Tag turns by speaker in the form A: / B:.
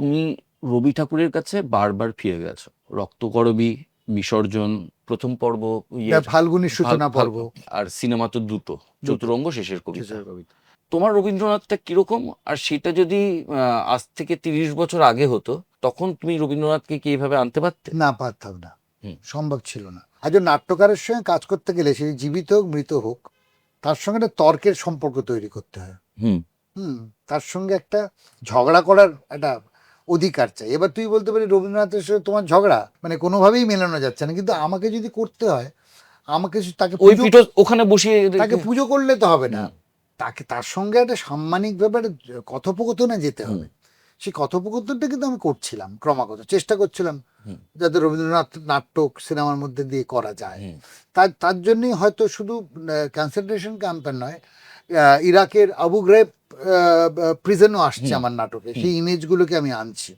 A: তুমি রবি ঠাকুরের কাছে বারবার ফিরে গেছো। রক্তকরবী বিসর্জন প্রথম পর্ব ইয়ে,
B: ফাল্গুনির সূচনা পর্ব।
A: আর সিনেমা তো দুটো চতুরঙ্গ শেষের কবিতা। তোমার রবীন্দ্রনাথটা কীরকম? আর সেটা যদি আজ থেকে তিরিশ বছর আগে হতো তখন তুমি রবীন্দ্রনাথকে কি এইভাবে আনতে পারতে?
B: না পারতাম না। সম্ভব ছিল না। আজ নাট্যকারের সঙ্গে কাজ করতে গেলে সে জীবিত হোক মৃত হোক তার সঙ্গে একটা তর্কের সম্পর্ক তৈরি করতে হয়।
A: হুম।
B: হুম তার সঙ্গে একটা ঝগড়া করার একটা অধিকার চাই। এবার তুই বলতে পারি রবীন্দ্রনাথের সাথে তোমার ঝগড়া মানে কোনোভাবেই মেলানো যাচ্ছে না। কিন্তু আমাকে যদি করতে হয় আমাকে তাকে
A: ওখানে বসিয়ে
B: তাকে পুজো করলে তো হবে না। তাকে তার সঙ্গে একটা সাম্মানিক ব্যাপারে কথোপকথনে যেতে হবে। সেই কথোপকথনটা কিন্তু আমি করছিলাম ক্রমাগত চেষ্টা করছিলাম। যাতে রবীন্দ্রনাথ নাটক সিনেমার মধ্যে দিয়ে করা যায়। তার তার জন্যই হয়তো শুধু কনসেন্ট্রেশন ক্যাম্পের নয় ইরাকের আবু গ্রেব প্রিজনও আসছে আমার নাটকে। সেই ইমেজগুলোকে আমি আনছি।